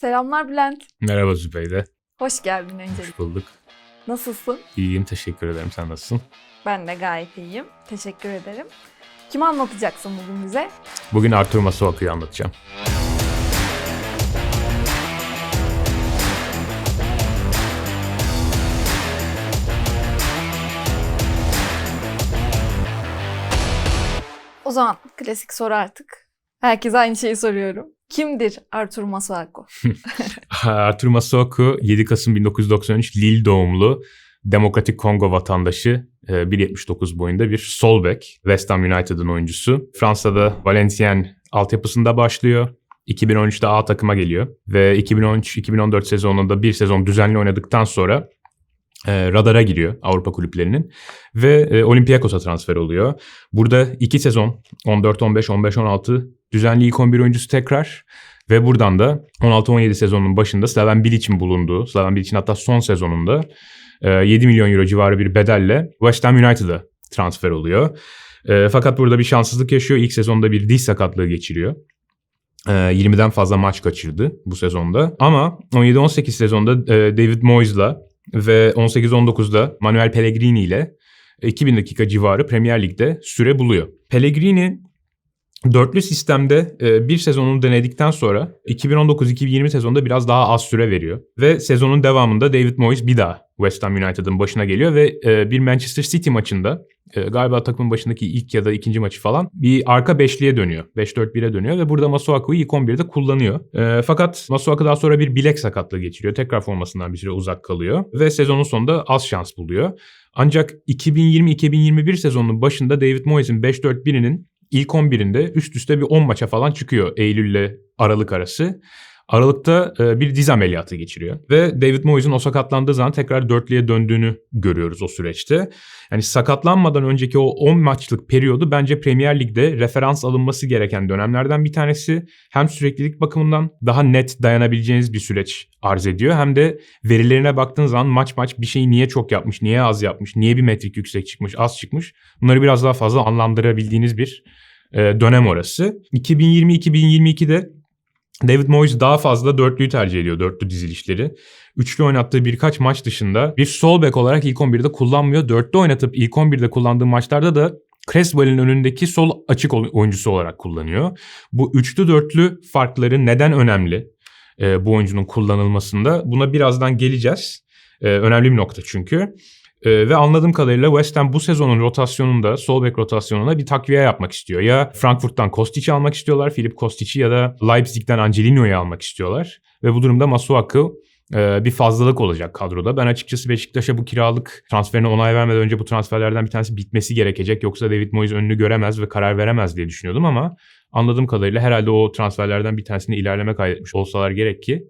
Selamlar Bülent. Merhaba Zübeyde. Hoş geldin öncelikle. Hoş bulduk. Nasılsın? İyiyim teşekkür ederim. Sen nasılsın? Ben de gayet iyiyim. Teşekkür ederim. Kimi anlatacaksın bugün bize? Bugün Arthur Masuaku'yu anlatacağım. O zaman klasik soru artık. Herkese aynı şeyi soruyorum. Kimdir Arthur Masuaku? Arthur Masuaku 7 Kasım 1993 Lille doğumlu Demokratik Kongo vatandaşı e, 1.79 boyunda bir sol bek. West Ham United'ın oyuncusu. Fransa'da Valenciennes altyapısında başlıyor. 2013'te A takıma geliyor ve 2013-2014 sezonunda bir sezon düzenli oynadıktan sonra e, radara giriyor Avrupa kulüplerinin ve e, Olympiakos'a transfer oluyor. Burada iki sezon 14-15, 15-16 düzenli ilk 11 oyuncusu tekrar ve buradan da 16-17 sezonunun başında Slaven Bilic'in bulunduğu, Slaven Bilic'in hatta son sezonunda e, 7 milyon euro civarı bir bedelle West Ham United'a transfer oluyor. E, fakat burada bir şanssızlık yaşıyor. İlk sezonda bir diş sakatlığı geçiriyor. E, 20'den fazla maç kaçırdı bu sezonda. Ama 17-18 sezonda e, David Moyes'la ve 18-19'da Manuel Pellegrini ile 2000 dakika civarı Premier Lig'de süre buluyor. Pellegrini dörtlü sistemde e, bir sezonunu denedikten sonra 2019-2020 sezonunda biraz daha az süre veriyor. Ve sezonun devamında David Moyes bir daha West Ham United'ın başına geliyor ve e, bir Manchester City maçında e, galiba takımın başındaki ilk ya da ikinci maçı falan bir arka beşliğe dönüyor. 5-4-1'e dönüyor ve burada Masuaku'yu ilk 11'de kullanıyor. Fakat Masuaku daha sonra bir bilek sakatlığı geçiriyor. Tekrar formasından bir süre uzak kalıyor ve sezonun sonunda az şans buluyor. Ancak 2020-2021 sezonunun başında David Moyes'in 5-4-1'inin ilk 11'inde üst üste bir 10 maça falan çıkıyor Eylül ile Aralık arası. Aralıkta e, bir diz ameliyatı geçiriyor. Ve David Moyes'un o sakatlandığı zaman tekrar dörtlüye döndüğünü görüyoruz o süreçte. Yani sakatlanmadan önceki o 10 maçlık periyodu bence Premier Lig'de referans alınması gereken dönemlerden bir tanesi. Hem süreklilik bakımından daha net dayanabileceğiniz bir süreç arz ediyor. Hem de verilerine baktığın zaman maç maç bir şeyi niye çok yapmış, niye az yapmış, niye bir metrik yüksek çıkmış, az çıkmış. Bunları biraz daha fazla anlamdırabildiğiniz bir e, dönem orası. 2020-2022'de David Moyes daha fazla dörtlüyü tercih ediyor, dörtlü dizilişleri. Üçlü oynattığı birkaç maç dışında bir sol bek olarak ilk 11'de kullanmıyor. Dörtlü oynatıp ilk 11'de kullandığı maçlarda da Creswell'in önündeki sol açık oyuncusu olarak kullanıyor. Bu üçlü dörtlü farkları neden önemli e, bu oyuncunun kullanılmasında? Buna birazdan geleceğiz. E, önemli bir nokta çünkü. Ee, ve anladığım kadarıyla West Ham bu sezonun rotasyonunda, sol bek rotasyonuna bir takviye yapmak istiyor. Ya Frankfurt'tan Kostic'i almak istiyorlar, Filip Kostic'i ya da Leipzig'ten Angelino'yu almak istiyorlar. Ve bu durumda Masuaku e, bir fazlalık olacak kadroda. Ben açıkçası Beşiktaş'a bu kiralık transferine onay vermeden önce bu transferlerden bir tanesi bitmesi gerekecek. Yoksa David Moyes önünü göremez ve karar veremez diye düşünüyordum ama anladığım kadarıyla herhalde o transferlerden bir tanesine ilerleme kaydetmiş olsalar gerek ki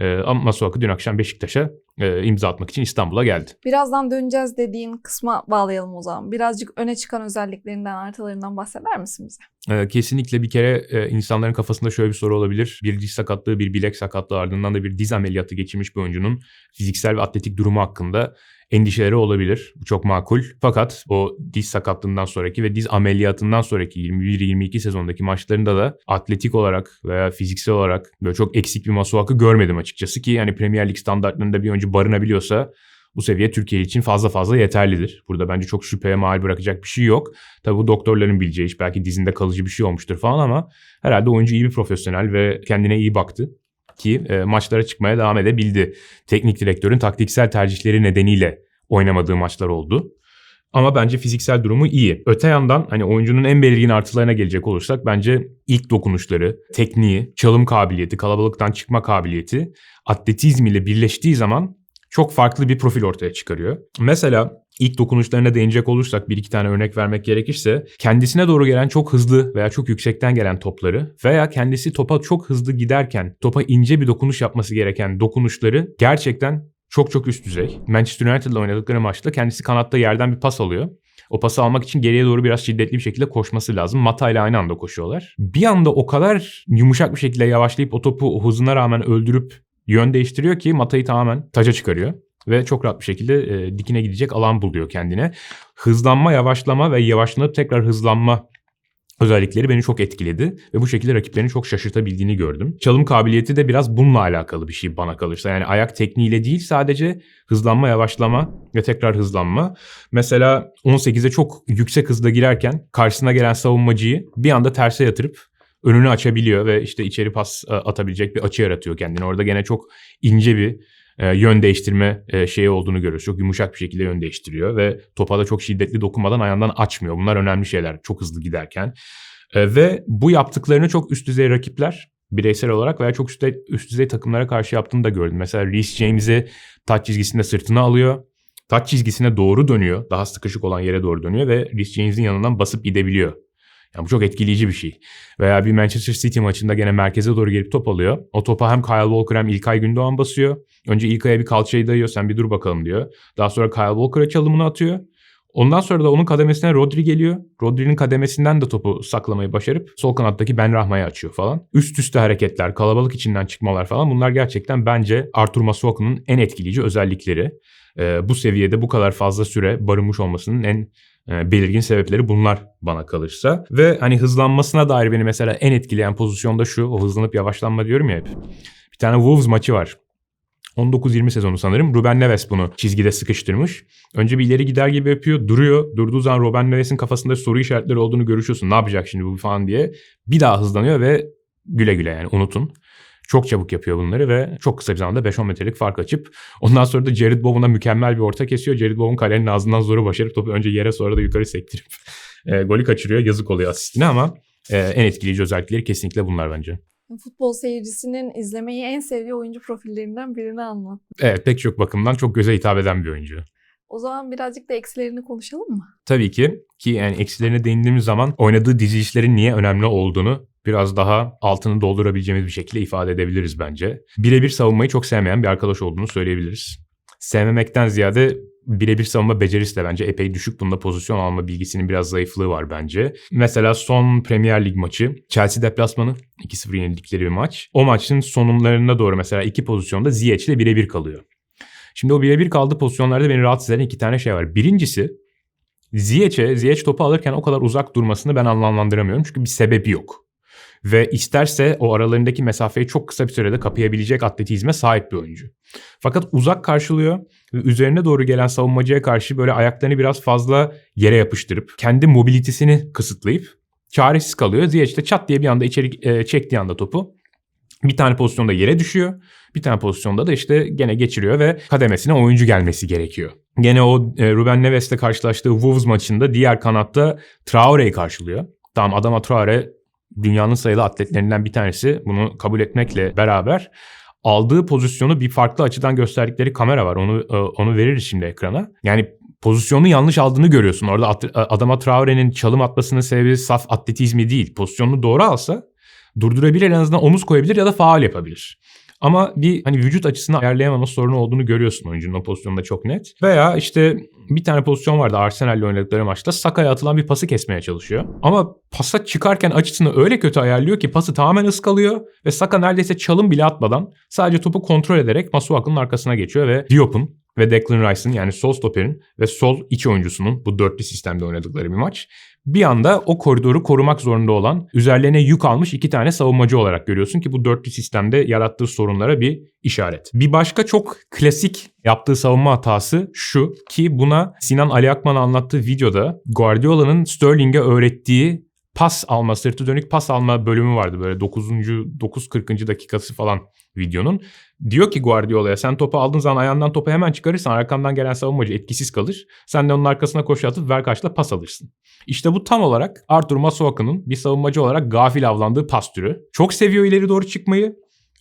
e, ama Masuaku dün akşam Beşiktaş'a e, imza atmak için İstanbul'a geldi. Birazdan döneceğiz dediğin kısma bağlayalım o zaman. Birazcık öne çıkan özelliklerinden, artılarından bahseder misin bize? E, kesinlikle bir kere e, insanların kafasında şöyle bir soru olabilir. Bir diz sakatlığı, bir bilek sakatlığı ardından da bir diz ameliyatı geçirmiş bir oyuncunun fiziksel ve atletik durumu hakkında endişeleri olabilir. Bu çok makul. Fakat o diz sakatlığından sonraki ve diz ameliyatından sonraki 21-22 sezondaki maçlarında da atletik olarak veya fiziksel olarak böyle çok eksik bir Masuaku görmedim açıkçası ki yani Premier Lig standartlarında bir oyuncu barınabiliyorsa bu seviye Türkiye için fazla fazla yeterlidir. Burada bence çok şüpheye mal bırakacak bir şey yok. Tabii bu doktorların bileceği iş. Belki dizinde kalıcı bir şey olmuştur falan ama herhalde oyuncu iyi bir profesyonel ve kendine iyi baktı ki e, maçlara çıkmaya devam edebildi. Teknik direktörün taktiksel tercihleri nedeniyle oynamadığı maçlar oldu. Ama bence fiziksel durumu iyi. Öte yandan hani oyuncunun en belirgin artılarına gelecek olursak bence ilk dokunuşları, tekniği, çalım kabiliyeti, kalabalıktan çıkma kabiliyeti atletizm ile birleştiği zaman çok farklı bir profil ortaya çıkarıyor. Mesela ilk dokunuşlarına değinecek olursak bir iki tane örnek vermek gerekirse kendisine doğru gelen çok hızlı veya çok yüksekten gelen topları veya kendisi topa çok hızlı giderken topa ince bir dokunuş yapması gereken dokunuşları gerçekten çok çok üst düzey. Manchester United'la oynadıkları maçta kendisi kanatta yerden bir pas alıyor. O pası almak için geriye doğru biraz şiddetli bir şekilde koşması lazım. Mata ile aynı anda koşuyorlar. Bir anda o kadar yumuşak bir şekilde yavaşlayıp o topu hızına rağmen öldürüp yön değiştiriyor ki Mata'yı tamamen taca çıkarıyor. Ve çok rahat bir şekilde e, dikine gidecek alan buluyor kendine. Hızlanma, yavaşlama ve yavaşlanıp tekrar hızlanma özellikleri beni çok etkiledi ve bu şekilde rakiplerini çok şaşırtabildiğini gördüm. Çalım kabiliyeti de biraz bununla alakalı bir şey bana kalırsa. Yani ayak tekniğiyle değil sadece hızlanma, yavaşlama ve tekrar hızlanma. Mesela 18'e çok yüksek hızda girerken karşısına gelen savunmacıyı bir anda terse yatırıp önünü açabiliyor ve işte içeri pas e, atabilecek bir açı yaratıyor kendine. Orada gene çok ince bir e, yön değiştirme e, şeyi olduğunu görüyoruz. Çok yumuşak bir şekilde yön değiştiriyor ve topa da çok şiddetli dokunmadan ayağından açmıyor. Bunlar önemli şeyler çok hızlı giderken. E, ve bu yaptıklarını çok üst düzey rakipler bireysel olarak veya çok üst düzey, üst düzey takımlara karşı yaptığını da gördüm. Mesela Reece James'i taç çizgisinde sırtına alıyor. Taç çizgisine doğru dönüyor. Daha sıkışık olan yere doğru dönüyor ve Reece James'in yanından basıp gidebiliyor. Yani bu çok etkileyici bir şey. Veya bir Manchester City maçında gene merkeze doğru gelip top alıyor. O topa hem Kyle Walker hem İlkay Gündoğan basıyor. Önce İlkay'a bir kalçayı dayıyor sen bir dur bakalım diyor. Daha sonra Kyle Walker'a çalımını atıyor. Ondan sonra da onun kademesine Rodri geliyor. Rodri'nin kademesinden de topu saklamayı başarıp sol kanattaki Ben Rahma'yı açıyor falan. Üst üste hareketler, kalabalık içinden çıkmalar falan bunlar gerçekten bence Artur Masuaku'nun en etkileyici özellikleri. Ee, bu seviyede bu kadar fazla süre barınmış olmasının en belirgin sebepleri bunlar bana kalırsa. Ve hani hızlanmasına dair beni mesela en etkileyen pozisyonda şu. O hızlanıp yavaşlanma diyorum ya hep. Bir tane Wolves maçı var. 19-20 sezonu sanırım. Ruben Neves bunu çizgide sıkıştırmış. Önce bir ileri gider gibi yapıyor. Duruyor. Durduğu zaman Ruben Neves'in kafasında soru işaretleri olduğunu görüşüyorsun. Ne yapacak şimdi bu falan diye. Bir daha hızlanıyor ve güle güle yani unutun. Çok çabuk yapıyor bunları ve çok kısa bir zamanda 5-10 metrelik fark açıp ondan sonra da Jared Bowen'a mükemmel bir orta kesiyor. Jared Bowen kalenin ağzından zoru başarıp topu önce yere sonra da yukarı sektirip e, golü kaçırıyor. Yazık oluyor asistine ama e, en etkileyici özellikleri kesinlikle bunlar bence. Futbol seyircisinin izlemeyi en sevdiği oyuncu profillerinden birini anlat. Evet pek çok bakımdan çok göze hitap eden bir oyuncu. O zaman birazcık da eksilerini konuşalım mı? Tabii ki ki yani eksilerine değindiğimiz zaman oynadığı dizi işlerin niye önemli olduğunu biraz daha altını doldurabileceğimiz bir şekilde ifade edebiliriz bence. Birebir savunmayı çok sevmeyen bir arkadaş olduğunu söyleyebiliriz. Sevmemekten ziyade birebir savunma becerisi de bence epey düşük. Bunda pozisyon alma bilgisinin biraz zayıflığı var bence. Mesela son Premier Lig maçı Chelsea deplasmanı 2-0 yenildikleri bir maç. O maçın sonlarına doğru mesela iki pozisyonda Ziyech ile birebir kalıyor. Şimdi o birebir kaldığı pozisyonlarda beni rahatsız eden iki tane şey var. Birincisi Ziyech'e, Ziyech topu alırken o kadar uzak durmasını ben anlamlandıramıyorum. Çünkü bir sebebi yok. Ve isterse o aralarındaki mesafeyi çok kısa bir sürede kapayabilecek atletizme sahip bir oyuncu. Fakat uzak karşılıyor ve üzerine doğru gelen savunmacıya karşı böyle ayaklarını biraz fazla yere yapıştırıp kendi mobilitesini kısıtlayıp çaresiz kalıyor. Ziyech de çat diye bir anda içeri e, çektiği anda topu bir tane pozisyonda yere düşüyor. Bir tane pozisyonda da işte gene geçiriyor ve kademesine oyuncu gelmesi gerekiyor. Gene o e, Ruben Neves'le karşılaştığı Wolves maçında diğer kanatta Traore'yi karşılıyor. Tamam Adama Traore dünyanın sayılı atletlerinden bir tanesi. Bunu kabul etmekle beraber aldığı pozisyonu bir farklı açıdan gösterdikleri kamera var. Onu e, onu veririz şimdi ekrana. Yani pozisyonu yanlış aldığını görüyorsun. Orada at, Adama Traore'nin çalım atmasının sebebi saf atletizmi değil. Pozisyonunu doğru alsa durdurabilir en azından omuz koyabilir ya da faal yapabilir. Ama bir hani vücut açısını ayarlayamama sorunu olduğunu görüyorsun oyuncunun o pozisyonda çok net. Veya işte bir tane pozisyon vardı Arsenal'le oynadıkları maçta. Saka'ya atılan bir pası kesmeye çalışıyor. Ama pasa çıkarken açısını öyle kötü ayarlıyor ki pası tamamen ıskalıyor ve Saka neredeyse çalım bile atmadan sadece topu kontrol ederek Masuaku'nun arkasına geçiyor ve Diop'un ve Declan Rice'ın yani sol stoperin ve sol iç oyuncusunun bu dörtlü sistemde oynadıkları bir maç. Bir anda o koridoru korumak zorunda olan üzerlerine yük almış iki tane savunmacı olarak görüyorsun ki bu dörtlü sistemde yarattığı sorunlara bir işaret. Bir başka çok klasik yaptığı savunma hatası şu ki buna Sinan Ali Akman anlattığı videoda Guardiola'nın Sterling'e öğrettiği pas alma, sırtı dönük pas alma bölümü vardı böyle 9. 9.40. dakikası falan videonun. Diyor ki Guardiola'ya sen topu aldığın zaman ayağından topu hemen çıkarırsan arkandan gelen savunmacı etkisiz kalır. Sen de onun arkasına koşu atıp ver kaçla pas alırsın. İşte bu tam olarak Arthur Masuaku'nun bir savunmacı olarak gafil avlandığı pas türü. Çok seviyor ileri doğru çıkmayı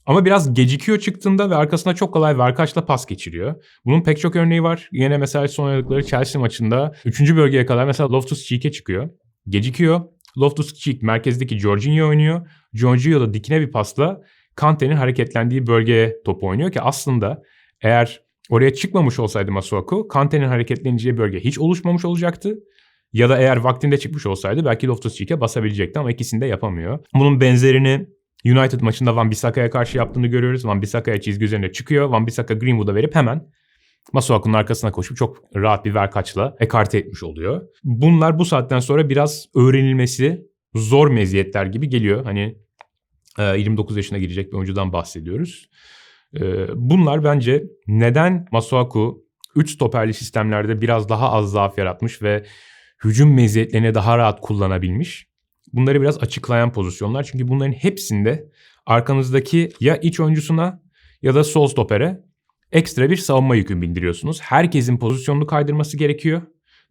ama biraz gecikiyor çıktığında ve arkasına çok kolay verkaçla pas geçiriyor. Bunun pek çok örneği var. Yine mesela son oynadıkları Chelsea maçında 3. bölgeye kadar mesela Loftus-Cheek'e çıkıyor. Gecikiyor. Loftus-Cheek merkezdeki Jorginho oynuyor. Jorginho da dikine bir pasla Kante'nin hareketlendiği bölgeye top oynuyor ki aslında eğer oraya çıkmamış olsaydı Masuaku Kante'nin hareketleneceği bölge hiç oluşmamış olacaktı. Ya da eğer vaktinde çıkmış olsaydı belki Loftus-Cheek'e basabilecekti ama ikisini de yapamıyor. Bunun benzerini United maçında Van Bissaka'ya karşı yaptığını görüyoruz. Van Bissaka'ya çizgi üzerine çıkıyor. Van Bissaka Greenwood'a verip hemen Masuaku'nun arkasına koşup çok rahat bir verkaçla ekarte etmiş oluyor. Bunlar bu saatten sonra biraz öğrenilmesi zor meziyetler gibi geliyor. Hani e, 29 yaşına girecek bir oyuncudan bahsediyoruz. E, bunlar bence neden Masuaku 3 stoperli sistemlerde biraz daha az zaaf yaratmış ve hücum meziyetlerini daha rahat kullanabilmiş. Bunları biraz açıklayan pozisyonlar. Çünkü bunların hepsinde arkanızdaki ya iç oyuncusuna ya da sol stopere ekstra bir savunma yükü bindiriyorsunuz. Herkesin pozisyonunu kaydırması gerekiyor.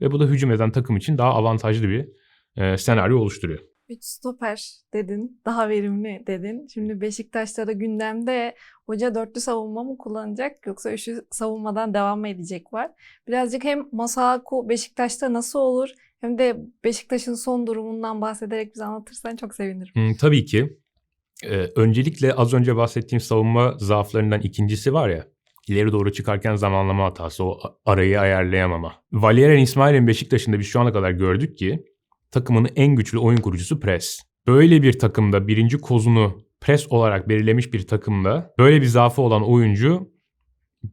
Ve bu da hücum eden takım için daha avantajlı bir e, senaryo oluşturuyor. 3 stoper dedin, daha verimli dedin. Şimdi Beşiktaş'ta da gündemde hoca dörtlü savunma mı kullanacak yoksa üçlü savunmadan devam mı edecek var. Birazcık hem Masako Beşiktaş'ta nasıl olur hem de Beşiktaş'ın son durumundan bahsederek bize anlatırsan çok sevinirim. Hmm, tabii ki. Ee, öncelikle az önce bahsettiğim savunma zaaflarından ikincisi var ya. İleri doğru çıkarken zamanlama hatası, o arayı ayarlayamama. Valerian İsmail'in Beşiktaş'ında biz şu ana kadar gördük ki takımın en güçlü oyun kurucusu pres. Böyle bir takımda birinci kozunu pres olarak belirlemiş bir takımda böyle bir zaafı olan oyuncu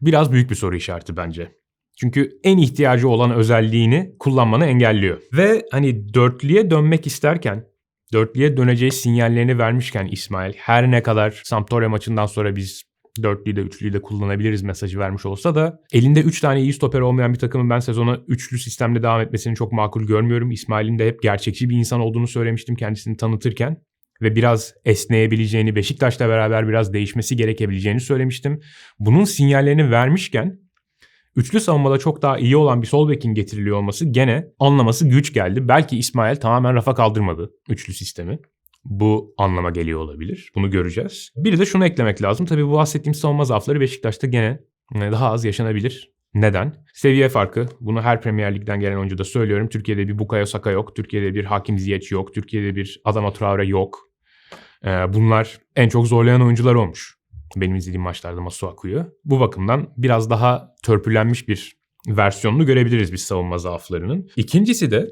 biraz büyük bir soru işareti bence. Çünkü en ihtiyacı olan özelliğini kullanmanı engelliyor. Ve hani dörtlüye dönmek isterken dörtlüye döneceği sinyallerini vermişken İsmail her ne kadar Sampdoria maçından sonra biz dörtlüyü de üçlüyü de kullanabiliriz mesajı vermiş olsa da elinde 3 tane iyi stoper olmayan bir takımın ben sezona üçlü sistemle devam etmesini çok makul görmüyorum. İsmail'in de hep gerçekçi bir insan olduğunu söylemiştim kendisini tanıtırken ve biraz esneyebileceğini, Beşiktaş'la beraber biraz değişmesi gerekebileceğini söylemiştim. Bunun sinyallerini vermişken üçlü savunmada çok daha iyi olan bir sol bekin getiriliyor olması gene anlaması güç geldi. Belki İsmail tamamen rafa kaldırmadı üçlü sistemi. Bu anlama geliyor olabilir. Bunu göreceğiz. Bir de şunu eklemek lazım. Tabii bu bahsettiğim savunma zaafları Beşiktaş'ta gene e, daha az yaşanabilir. Neden? Seviye farkı. Bunu her Premier Lig'den gelen oyuncuda söylüyorum. Türkiye'de bir Bukayo Saka yok. Türkiye'de bir Hakim Ziyech yok. Türkiye'de bir Adama Traore yok. Ee, bunlar en çok zorlayan oyuncular olmuş. Benim izlediğim maçlarda Masuaku'yu. Bu bakımdan biraz daha törpülenmiş bir versiyonunu görebiliriz biz savunma zaaflarının. İkincisi de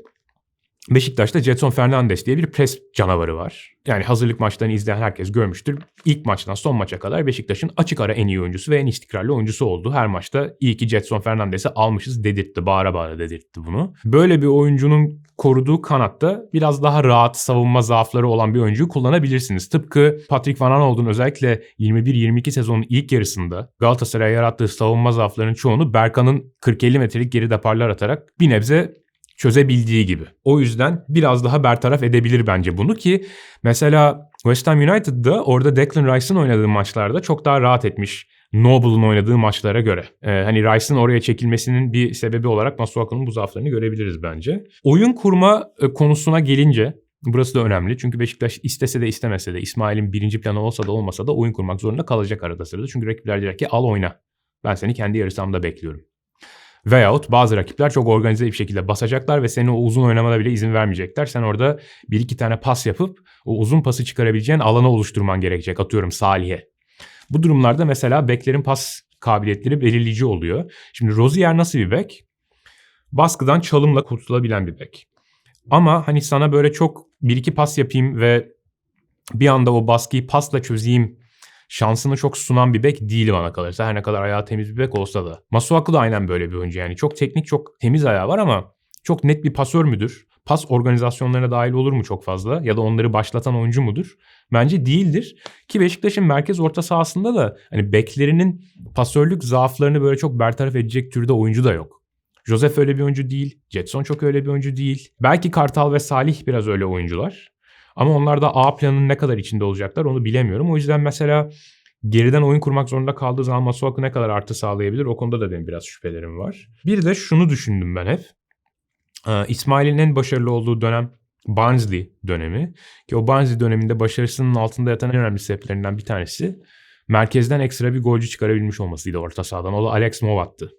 Beşiktaş'ta Jetson Fernandes diye bir pres canavarı var. Yani hazırlık maçlarını izleyen herkes görmüştür. İlk maçtan son maça kadar Beşiktaş'ın açık ara en iyi oyuncusu ve en istikrarlı oyuncusu oldu. Her maçta iyi ki Jetson Fernandes'i almışız dedirtti. Bağıra bağıra dedirtti bunu. Böyle bir oyuncunun koruduğu kanatta biraz daha rahat savunma zaafları olan bir oyuncuyu kullanabilirsiniz. Tıpkı Patrick Van Aanholt'un özellikle 21-22 sezonun ilk yarısında Galatasaray'a yarattığı savunma zaaflarının çoğunu Berkan'ın 40-50 metrelik geri deparlar atarak bir nebze çözebildiği gibi. O yüzden biraz daha bertaraf edebilir bence bunu ki mesela West Ham United'da orada Declan Rice'ın oynadığı maçlarda çok daha rahat etmiş. Noble'ın oynadığı maçlara göre. Ee, hani Rice'ın oraya çekilmesinin bir sebebi olarak Masuaku'nun bu zaaflarını görebiliriz bence. Oyun kurma e, konusuna gelince burası da önemli. Çünkü Beşiktaş istese de istemese de İsmail'in birinci planı olsa da olmasa da oyun kurmak zorunda kalacak arada sırada. Çünkü rakipler diyecek ki al oyna. Ben seni kendi yarı sahamda bekliyorum. Veyahut bazı rakipler çok organize bir şekilde basacaklar ve senin o uzun oynamana bile izin vermeyecekler. Sen orada bir iki tane pas yapıp o uzun pası çıkarabileceğin alanı oluşturman gerekecek. Atıyorum Salih'e. Bu durumlarda mesela beklerin pas kabiliyetleri belirleyici oluyor. Şimdi Rozier nasıl bir bek? Baskıdan çalımla kurtulabilen bir bek. Ama hani sana böyle çok bir iki pas yapayım ve bir anda o baskıyı pasla çözeyim şansını çok sunan bir bek değil bana kalırsa. Her ne kadar ayağı temiz bir bek olsa da. Masuaku da aynen böyle bir oyuncu yani. Çok teknik, çok temiz ayağı var ama çok net bir pasör müdür? Pas organizasyonlarına dahil olur mu çok fazla? Ya da onları başlatan oyuncu mudur? Bence değildir. Ki Beşiktaş'ın merkez orta sahasında da hani beklerinin pasörlük zaaflarını böyle çok bertaraf edecek türde oyuncu da yok. Joseph öyle bir oyuncu değil. Jetson çok öyle bir oyuncu değil. Belki Kartal ve Salih biraz öyle oyuncular. Ama onlar da A planının ne kadar içinde olacaklar onu bilemiyorum. O yüzden mesela geriden oyun kurmak zorunda kaldığı zaman Masuaku ne kadar artı sağlayabilir o konuda da benim biraz şüphelerim var. Bir de şunu düşündüm ben hep. Ee, İsmail'in en başarılı olduğu dönem Barnsley dönemi. Ki o Barnsley döneminde başarısının altında yatan en önemli sebeplerinden bir tanesi merkezden ekstra bir golcü çıkarabilmiş olmasıydı orta sahadan. O da Alex Movat'tı.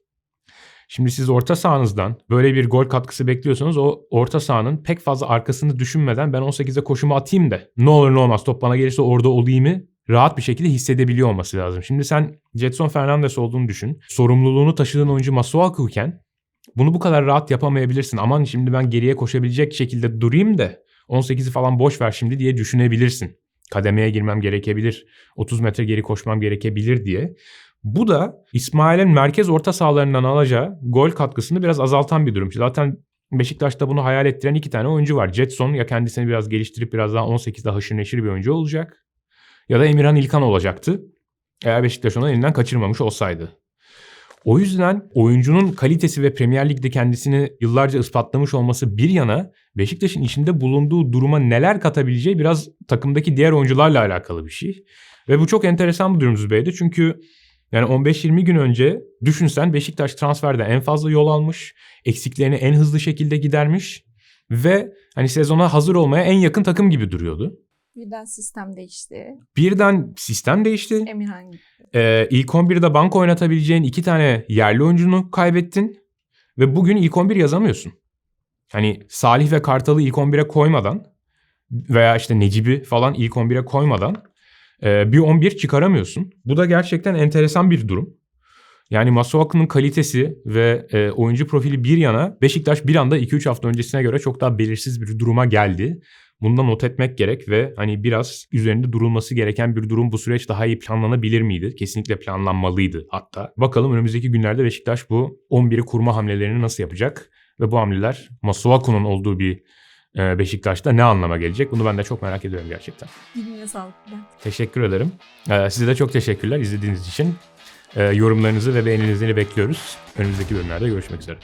Şimdi siz orta sahanızdan böyle bir gol katkısı bekliyorsanız o orta sahanın pek fazla arkasını düşünmeden ben 18'e koşumu atayım da ne olur ne olmaz top bana gelirse orada olayımı rahat bir şekilde hissedebiliyor olması lazım. Şimdi sen Jetson Fernandes olduğunu düşün. Sorumluluğunu taşıdığın oyuncu Masuaku iken bunu bu kadar rahat yapamayabilirsin. Aman şimdi ben geriye koşabilecek şekilde durayım da 18'i falan boş ver şimdi diye düşünebilirsin. Kademeye girmem gerekebilir. 30 metre geri koşmam gerekebilir diye. Bu da İsmail'in merkez orta sahalarından alacağı gol katkısını biraz azaltan bir durum. Zaten Beşiktaş'ta bunu hayal ettiren iki tane oyuncu var. Jetson ya kendisini biraz geliştirip biraz daha 18'de haşır neşir bir oyuncu olacak. Ya da Emirhan İlkan olacaktı. Eğer Beşiktaş onu elinden kaçırmamış olsaydı. O yüzden oyuncunun kalitesi ve Premier Lig'de kendisini yıllarca ispatlamış olması bir yana Beşiktaş'ın içinde bulunduğu duruma neler katabileceği biraz takımdaki diğer oyuncularla alakalı bir şey. Ve bu çok enteresan bir durum Zübeyde çünkü yani 15-20 gün önce düşünsen Beşiktaş transferde en fazla yol almış, eksiklerini en hızlı şekilde gidermiş ve hani sezona hazır olmaya en yakın takım gibi duruyordu. Birden sistem değişti. Birden sistem değişti. Emirhan gitti. Ee, ilk 11'de bank oynatabileceğin iki tane yerli oyuncunu kaybettin. Ve bugün ilk 11 yazamıyorsun. Hani Salih ve Kartal'ı ilk 11'e koymadan veya işte Necip'i falan ilk 11'e koymadan e, bir 11 çıkaramıyorsun. Bu da gerçekten enteresan bir durum. Yani Masuaku'nun kalitesi ve e, oyuncu profili bir yana Beşiktaş bir anda 2-3 hafta öncesine göre çok daha belirsiz bir duruma geldi. Bunu da not etmek gerek ve hani biraz üzerinde durulması gereken bir durum bu süreç daha iyi planlanabilir miydi? Kesinlikle planlanmalıydı hatta. Bakalım önümüzdeki günlerde Beşiktaş bu 11'i kurma hamlelerini nasıl yapacak? Ve bu hamleler Masuaku'nun olduğu bir Beşiktaş'ta ne anlama gelecek? Bunu ben de çok merak ediyorum gerçekten. Diline sağlık Bülent. Teşekkür ederim. E, size de çok teşekkürler izlediğiniz için. E, yorumlarınızı ve beğenilerinizi bekliyoruz. Önümüzdeki bölümlerde görüşmek üzere.